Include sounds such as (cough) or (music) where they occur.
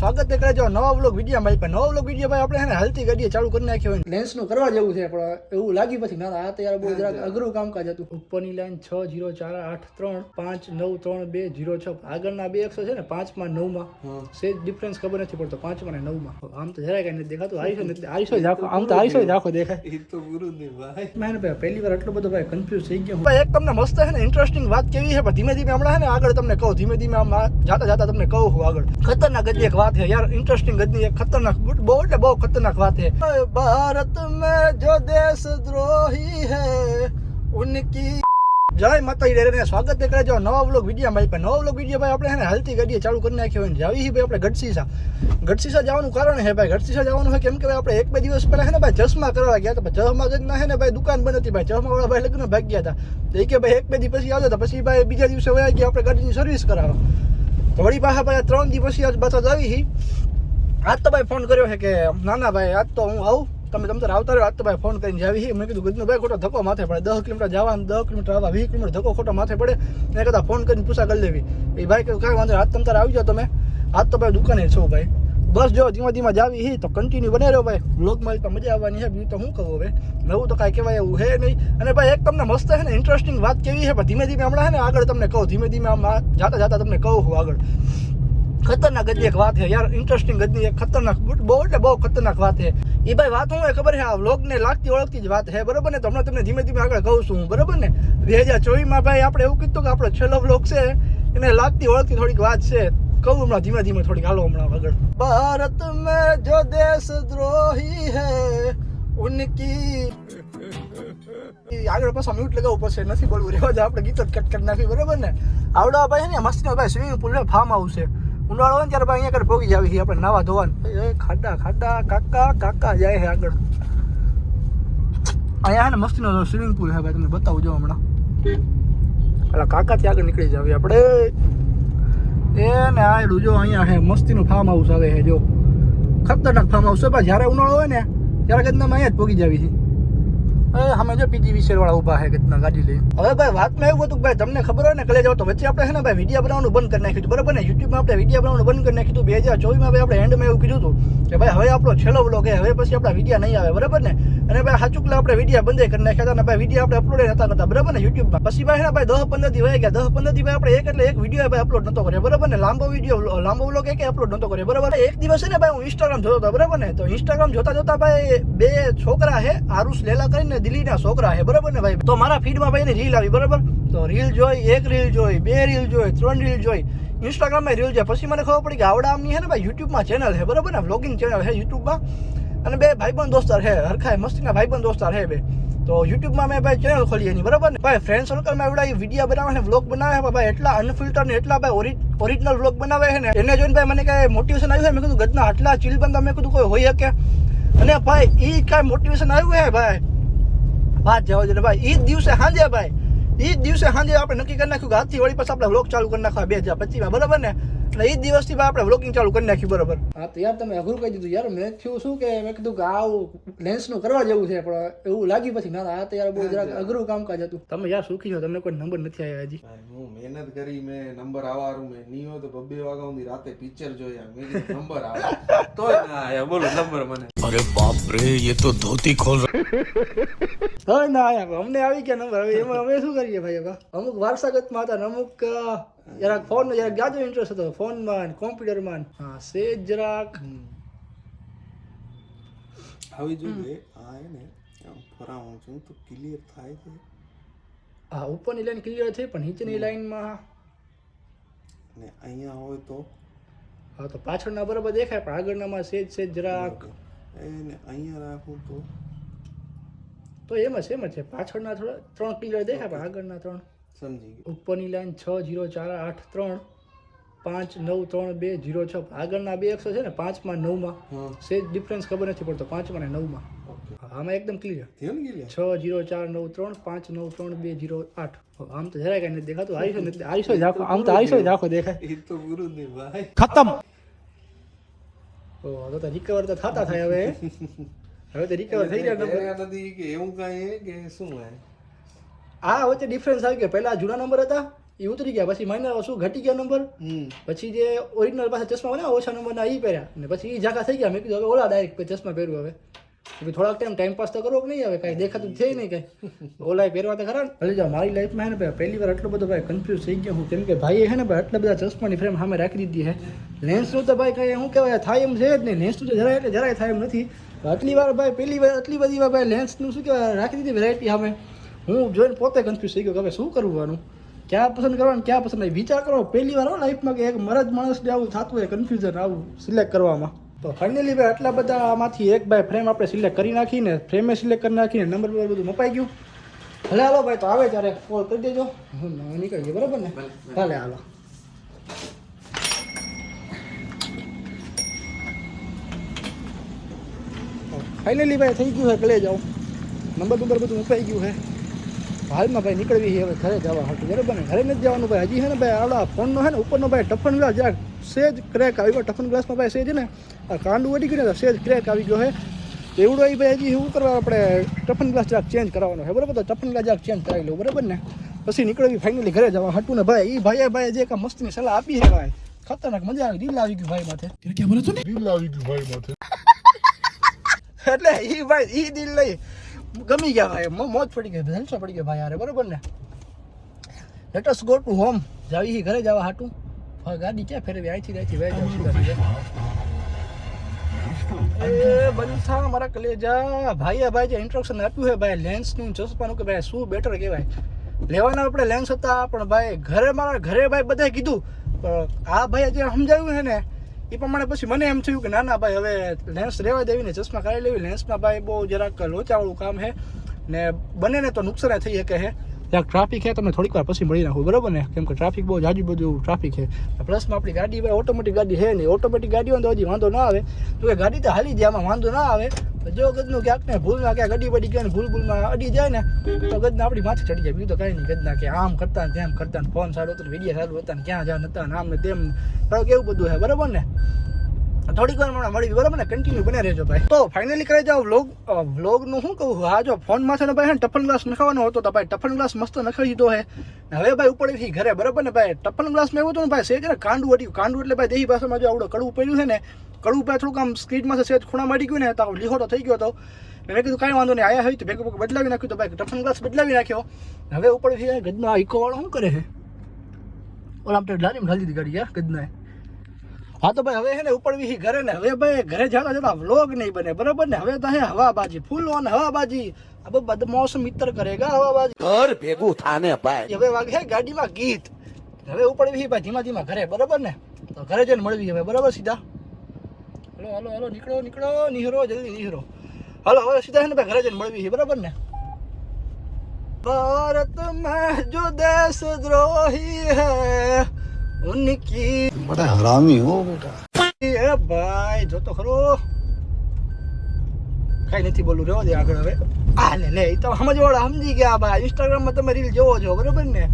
સ્વાગત છે કરે જો નવા વ્લોગ વીડિયો ભાઈ પણ નવા વ્લોગ વીડિયો ભાઈ આપણે હેને હાલતી ગાડીએ ચાલુ કરી નાખ્યો હોય. લેન્સનું કરવા જેવું છે પણ એવું લાગી પછી ના આ તો યાર બહુ જરાક અઘરું કામકાજ હતું. ઉપરની લાઈન છ જીરો ચાર આઠ ત્રણ પાંચ નવ ત્રણ બે જીરો છ. આગળના બે અક્ષર છે ને પાંચમાં નવમાં. સેજ ડિફરન્સ ખબર નથી પડતો પાંચમાં ને નવમાં. આમ તો જરાય કઈ નથી દેખાતું. આરીસો નથી આરીસો જ આખો આમ તો આરીસો જ આખો દેખાય. એ તો પૂરું નહીં ભાઈ. મેં ભાઈ પહેલી વાર આટલો બધો ભાઈ કન્ફ્યુઝ થઈ ગયો ભાઈ એક તમને મસ્ત છે ને ઇન્ટરેસ્ટિંગ વાત કેવી છે પણ ધીમે ધીમે હમણાં છે ને આગળ તમને કહું ધીમે ધીમે આમ જાતા જાતા તમને કહું હું આગળ. ખતરનાક ગજની એક વાત છે યાર ઇન્ટરેસ્ટિંગ ગજની એક ખતરનાક બહુ એટલે બહુ ખતરનાક વાત છે ભારત મેં જો દેશ દ્રોહી હૈ ઉનકી જય માતાજી ડેરે સ્વાગત તે કરે જો નવા વ્લોગ વીડિયો ભાઈ પણ નવા વ્લોગ વીડિયો ભાઈ આપણે છે ને હાલતી ગાડીએ ચાલુ કરી નાખ્યો હોય ને જાવી ભાઈ આપણે ગઢસીસા ગઢસીસા જવાનું કારણ છે ભાઈ. ગઢસીસા જવાનું હોય કેમ કે ભાઈ આપણે એક બે દિવસ પહેલા છે ને ભાઈ ચશ્મા કરવા ગયા હતા. ચશ્મા ગજના છે ને ભાઈ દુકાન બંધ હતી ભાઈ. ચશ્મા વાળા ભાઈ લગ્ન ભાગ ગયા હતા. તો એ કે ભાઈ એક બે દી પછી આવ્યો હતા પછી ભાઈ બીજા દિવસે વયા ગયા આપણે ગાડીની સર્વિસ કરાવવા. તો વળી પાછા ત્રણ પછી આજ પાછા જ આવી હી. આજ તો ભાઈ ફોન કર્યો છે કે ના ના ભાઈ, આજ તો હું આવું. તમે તમ આવતા રહ્યો આજ તો ભાઈ ફોન કરીને જાવી મેં કીધું, ગજનો ભાઈ ખોટો ધક્કો માથે પડે. દસ કિલોમીટર જવાનું દસ કિલોમીટર આવવા, વીસ કિલોમીટર ધક્કો ખોટો માથે પડે. મેં કદાચ ફોન કરીને પૂછા કરી લેવી. એ ભાઈ કહ્યું કાંઈ વાંધો આજ તમ તારે આવી જાઓ તમે. આજ તો ભાઈ દુકાને છો ભાઈ. બસ જો ધીમા ધીમા જાવી હી તો કન્ટિન્યુ બને રહ્યો ભાઈ. બ્લોગમાં તો મજા આવવાની છે બીજું તો શું કહું હવે. નવું તો કાંઈ કહેવાય એવું હે નહીં. અને ભાઈ એક તમને મસ્ત છે ને ઇન્ટરેસ્ટિંગ વાત કેવી છે પણ ધીમે ધીમે હમણાં છે ને આગળ તમને કહું, ધીમે ધીમે આમ જાતા જાતા તમને કહું હું આગળ. ખતરનાક ગજની એક વાત છે યાર ઇન્ટરેસ્ટિંગ ગજની એક ખતરનાક બહુ એટલે બહુ ખતરનાક વાત છે એ ભાઈ વાત હું ખબર છે આ વ્લોગને લાગતી ઓળખતી જ વાત છે બરોબર ને? તો હમણાં તમને ધીમે ધીમે આગળ કહું છું હું, બરોબર ને? બે હજાર ચોવીસમાં ભાઈ આપણે એવું કીધું કે આપણો છેલ્લો વ્લોગ છે, એને લાગતી ઓળખતી થોડીક વાત છે. કહું હમણાં ધીમે ધીમે થોડીક હાલો હમણાં આગળ ભારત મેં જો દેશ દ્રોહી હૈ ઉનકી આગળ પાછા મ્યુટ લગાવવું પડશે નથી બોલવું રહેવા દે આપણે ગીતો જ કટ કરી નાખી બરોબર ને આવડો ભાઈ છે ને મસ્તી ભાઈ સ્વિમિંગ પુલ ને ફાર્મ હાઉસ છે ઉનાળો હોય ને ત્યારે ભાઈ અહીંયા આગળ પોગી જાવી આપણે નાવા ધોવાનું એ ખાડા ખાડા કાકા કાકા જાય છે આગળ અહીંયા છે ને મસ્તીનો સ્વિમિંગ પુલ છે ભાઈ તમને બતાવું જો હમણાં પેલા કાકાથી આગળ નીકળી જાવી આપણે એ ને આ જો અહીંયા છે મસ્તીનું ફાર્મ હાઉસ આવે છે જો. ખતરનાક ફાર્મ હાઉસ છે, પણ જ્યારે ઉનાળો હોય ને, ત્યારે ગદનામાં અહીંયા જ પોગી જાવી છે. અમે જો પીજી વિશેર વાળા ઊભા છે ગતના ગાડી લઈ હવે ભાઈ, વાતમાં એવું હતું ભાઈ, તમને ખબર હોય ને કલે જાવ તો વચ્ચે આપણે છે ને ભાઈ વીડિયો બનાવવાનું બંધ કરી નાખ્યું બરાબર ને? યુટ્યુબમાં આપણે વીડિયો બનાવવાનું બંધ કરી નાખ્યું બે હજાર ચોવીસમાં ભાઈ, આપણે એન્ડમાં એવું કીધું હતું કે ભાઈ, હવે આપણો છેલ્લો વ્લોગ હવે પછી આપણા વીડિયો નહીં આવે. બરાબર ને? અને ભાઈ હાચુકલા આપણે વીડિયો બંધ કરી નાખ્યા હતા અને ભાઈ વીડિયો આપણે અપલોડ નતા કરતા. બરાબર ને? યુટ્યુબમાં પછી ભાઈ ભાઈ, દસ પંદર દી વહી ગયા દસ પંદર દી ભાઈ આપણે એક એટલે એક વીડિયો ભાઈ અપલોડ નતો કર્યો. બરાબર ને? લાંબો વીડિયો લાંબો વ્લોગ એક અપલોડ નતો કર્યો. બરાબર? એક દિવસ ને ભાઈ, હું ઇન્સ્ટાગ્રામ જોતો હતો. બરાબર ને? તો ઇન્સ્ટાગ્રામ જોતા જોતા ભાઈ, બે છોકરા છે, આરુષ, લેલા કરીને દિલ્હીના છોકરા છે, બરાબર ને ભાઈ? તો મારા ફીડમાં ભાઈ રીલ આવી, બરાબર? તો રીલ જોઈ, એક રીલ જોઈ, બે રીલ જોઈ, ત્રણ રીલ જોઈ. ઇન્સ્ટાગ્રામમાં રીલ જોઈ. પછી મને ખબર પડી કે આવડા આમની છે ને ભાઈ, યુટ્યુબમાં ચેનલ છે, બરાબર ને? વ્લોગિંગ ચેનલ છે યુટ્યુબમાં. અને બે ભાઈબંધ દોસ્તાર છે હરખાય મસ્તીના ભાઈબંધ દોસ્તાર છે બે. તો યુટ્યુબમાં મેં ભાઈ ચેનલ ખોલી એની, બરાબર ને? ભાઈ ફ્રેન્ડ સર્કલમાં એવડા વીડિયો બનાવે છે વ્લોગ બનાવે છે ભાઈ, એટલા અનફિલ્ટર ને એટલા ભાઈ ઓરિજિનલ વ્લોગ બનાવે છે ને, એને જોઈને ભાઈ મને કાંઈ મોટિવેશન આવ્યું છે? મેં કીધું ગદના આટલા ચીલ બંધ મેં કીધું, કોઈ હોઈ શકે? અને ભાઈ એ કાંઈ મોટિવેશન આવ્યું છે ભાઈ? વાત જવા દે ભાઈ એ જ દિવસે સાંજે ભાઈ એ જ દિવસે સાંજે આપણે નક્કી કરી નાખ્યું કે આજથી વળી પછી આપણે વ્લોગ ચાલુ કરી નાખવા બે હજાર પચીસમાં બરાબર ને? એટલે એ જ દિવસથી ભાઈ આપણે વ્લોગિંગ ચાલુ કરી નાખ્યું બરાબર. હા તો યાર તમે અઘરું કહી દીધું. યાર મેં થયું શું કે મેં કીધું કે આવું લેન્સનું કરવા જેવું છે પણ એવું લાગ્યું પછી. ના આ તો યાર બહુ જરાક અઘરું કામકાજ હતું. તમે યાર સુખી છો તમને કોઈ નંબર નથી આવ્યા હજી. હું મહેનત કરી મેં નંબર આવારું મેં. નહીં હોય તો બબ્બે વાગા હું રાતે પિક્ચર જોયા. મેં નંબર આવે. (laughs) તો ના આયા બોલો નંબર મને. અરે બાપ રે યે તો ધોતી ખોલ (laughs) તો ના આયા અમને આવી ગયા નંબર. હવે એમાં અમે શું કરીએ ભાઈ હવે? અમુક વારસાગતમાં હતા અમુક જરાક ફોન જરાક ગાજો ઇન્ટરેસ્ટ હતો. ફોનમાં કોમ્પ્યુટરમાં હા સેજ જરાક. આવી જોઈએ આ એને ફરાવું છું. તો ક્લિયર થાય છે? હા ઉપરની લાઈન ક્લિયર છે પણ નીચેની લાઈનમાં ને અહીંયા હોય તો? હા તો પાછળના બરાબર દેખાય પણ આગળનામાં સેજ સેજ જરાક એને અહીંયા રાખું તો? તો એમ જ એમ જ છે. પાછળના થોડા ત્રણ ક્લિયર દેખાય પણ આગળના ત્રણ. સમજી ગયો. ઉપરની લાઈન છ જીરો ચાર આઠ ત્રણ પાંચ નવ ત્રણ બે જીરો છ. આગળના બે એકસો છે ને પાંચમાં નવમાં. સેજ ડિફરન્સ ખબર નથી પડતો પાંચમાં ને નવમાં. આમાં એકદમ ક્લિયર થયો ને ક્લિયર છ જીરો ચાર નવ ત્રણ પાંચ નવ ત્રણ બે જીરો આઠ. આમ તો જરાય કઈ નથી દેખાતું. આરીસો નથી. (laughs) આરીસો જ આખો આમ તો આરીસો જ આખો દેખાય. એ તો ગુરુ નહીં ભાઈ ખતમ ઓ તો રિકવર તો થતા થાય હવે હવે તો રિકવર થઈ ગયા નથી કે એવું કાંઈ કે શું હોય આ વચ્ચે ડિફરન્સ આવી ગયો. પહેલા જૂના નંબર હતા એ ઉતરી ગયા. પછી મને શું ઘટી ગયા નંબર પછી જે ઓરિજિનલ પાસે ચશ્મા બન્યા ઓછા નંબરના એ પહેર્યા. અને પછી એ જાગા થઈ ગયા. મેં કીધું હવે ઓલા ડાયરેક્ટ ચશ્મા પહેર્યું હવે. પછી થોડાક ટાઈમ ટાઈમ પાસ તો કરવો કે નહીં હવે? કાંઈ દેખાતું છે નહીં કાંઈ. ઓલા પહેરવા તો ખરા ભલે જાઓ, મારી લાઈફમાં હે ને ભાઈ, પહેલી વાર આટલો બધો ભાઈ કન્ફ્યુઝ થઈ ગયો હું. કેમ કે ભાઈએ હે ને ભાઈ, આટલા બધા ચશ્માની ફ્રેમ સામે રાખી દીધી હે. લેન્સનું તો ભાઈ કાંઈ શું કહેવાય થાય એમ છે જ નહીં. લેન્સનું તો જરાય એટલે જરાય થાય એમ નથી. આટલી વાર ભાઈ, પહેલી વાર, આટલી બધી વાર ભાઈ લેન્સનું શું કહેવાય, રાખી દીધી વેરાયટી સામે. હું જોઈને પોતે કન્ફ્યુઝ થઈ ગયો કે હવે શું કરવાનું ક્યાં પસંદ કરવાનું ક્યાં પસંદ નહીં. વિચાર કરો, પહેલી વાર લાઈફમાં કે એક મરદ માણસને આવું થતું હોય કન્ફ્યુઝન આવું સિલેક્ટ કરવામાં. તો ફાઇનલી ભાઈ આટલા બધા આમાંથી એક ભાઈ ફ્રેમ આપણે સિલેક્ટ કરી નાખીને ફ્રેમે સિલેક્ટ કરી નાખીને નંબર બબર બધું મપાઈ ગયું. ભલે હાલો ભાઈ તો આવે ત્યારે કોલ કરી દેજો. હું નીકળી ગયો બરાબર ને? ભલે હાલો. ફાઇનલી ભાઈ થઈ ગયું છે કલે જાઓ નંબર નંબર બધું મપાઈ ગયું છે. હાલમાં ભાઈ નીકળવી છે હવે ઘરે જવા હતું બરાબર ને? ઘરે નથી જવાનું ભાઈ. હજી છે ને ભાઈ આવડા ફોનનો છે ને ઉપરનો ભાઈ ટફન ગ્લાસ જરાક સેજ ક્રેક આવી ગયો ટફન ગ્લાસમાં ભાઈ સેજ ને આ કાંડું વધી ગયું ને તો સેજ ક્રેક આવી ગયો છે. એવડો એ ભાઈ હજી શું કરવા આપણે ટફન ગ્લાસ જરાક ચેન્જ કરવાનો છે બરાબર? તો ટફન ગ્લાસ જરાક ચેન્જ કરાવી લઉં બરાબર ને? પછી નીકળવી ફાઇનલી ઘરે જવા હતું ને ભાઈ એ ભાઈએ ભાઈ જે કાંઈ મસ્તીની સલાહ આપી છે ભાઈ ખતરનાક મજા આવી દિલ આવી ગયું ભાઈ માથે. (laughs) એટલે એ ભાઈ એ દિલ લઈ ગમી ગયા ભાઈ. મોજ પડી ગઈ જલસો પડી ગયો ભાઈ યાર બરોબર ને? Let us go to home જાવી ઘરે જવા હાટું. ગાડી ક્યાં ફેરવી? અહીંથી અહીંથી વહી જાવ સીધા સીધા. એ બંથા મારા કલેજા. ભાઈએ ભાઈ જે ઇન્ટ્રક્શન આપ્યું છે ભાઈ લેન્સનું ચશ્માનું કે ભાઈ શું બેટર કહેવાય? લેવાના આપણે લેન્સ હતા, પણ ભાઈ ઘરે મારા ઘરે ભાઈ બધાએ કીધું પણ આ ભાઈએ જે સમજાવ્યું છે ને એ પ્રમાણે પછી મને એમ થયું કે ના ના ભાઈ, હવે લેન્સ રહેવા દેવી ને ચશ્મા કાઢી લેવી. લેન્સમાં ભાઈ બહુ જરાક લોચાવાળું કામ છે ને બંનેને તો નુકસાન થઈ શકે છે. જરાક ટ્રાફિક છે, તમને થોડીક વાર પછી મળી નાખું, બરોબર ને? કેમ કે ટ્રાફિક બહુ જાજુ બધું ટ્રાફિક છે. પ્લસમાં આપણી ગાડી ઓટોમેટિક ગાડી છે નહીં. ઓટોમેટિક ગાડી હોય તો હજી વાંધો ના આવે. તો કે ગાડી તો હાલી જાય, આમાં વાંધો ના આવે. જો ગદનું ક્યાંક ને ભૂલમાં ક્યાંક અડી બડી ગયા ને ભૂલ ભૂલમાં અડી જાય ને, તો ગદના આપણી માથે ચડી જાય. બીજું તો કાંઈ નહીં. ગદના કે આમ કરતા ને તેમ કરતા ફોન સારું હતો વીડિયો સારું હતા ને ક્યાં જાવ નતા ને આમ ને તેમ. એવું બધું છે, બરાબર ને? થોડીક વાર હમણાં મળી બરાબર ને? કન્ટિન્યુ બને રહેજો ભાઈ. તો ફાઇનલી કરી જાઓ વ્લોગ વ્લોગનું શું કહું? હા, જો ફોનમાં છે ને ભાઈ ટફન ગ્લાસ નખાવાનો હતો તો ભાઈ ટફન ગ્લાસ મસ્ત નખાવી દીધો હે. હવે ભાઈ ઉપરથી ઘરે, બરાબર ને ભાઈ? ટફન ગ્લાસમાં એવું હતું ને ભાઈ સેજ ને, કાંડું હતું કાંડું એટલે ભાઈ દેહી ભાષામાં જો આવડો કડવું પડ્યું છે ને, કડવું ભાઈ થોડુંક આમ સ્ક્રીનમાં સેજ ખૂણા મારી ગયું ને, તો લીહોટો થઈ ગયો હતો. મેં કીધું કાંઈ વાંધો નહીં, આયા હોય તો ભેગું ભેગું બદલાવી નાખ્યું તો ભાઈ ટફન ગ્લાસ બદલાવી નાખ્યો. હવે ઉપરથી ગદના ઇકો વાળો શું કરે છે? ઓલા આપણે લારીમાં ઢાલી દીધી ગાડી યાર, ગદનાએ. હા તો ભાઈ હવે છે ને ઉપર વી ઘરે ને હવે ભાઈ ઘરે જતા જતા વ્લોગ નહીં બને બરાબર ને હવે તો હે હવાબાજી ફૂલ ઓન હવાબાજી अब बदमौसम मित्र करेगा हवाबाजी ઘર ભેગું થાને ભાઈ હવે વાગે છે ગાડીમાં ગીત હવે ઉપર વી ભાઈ ધીમા ધીમા ઘરે બરાબર ને તો ઘરે જઈને મળવી હવે બરાબર સીધા હલો હલો હલો નીકળો નીકળો નિહરો જલ્દી નિહરો હલો હવે સીધા છે ને ભાઈ ઘરે જઈને મળવી છે બરાબર ને भारत में जो देश द्रोही है उनकी બડા હરામી હો. બેટા એ ભાઈ જો તો ખરો. કઈ નથી બોલું રહ્યો દે આગળ હવે. આ લે લે તો સમજવાળા સમજી ગયા, ભાઈ. ઇન્સ્ટાગ્રામમાં તમે રીલ જોવો છો, બરોબર ને?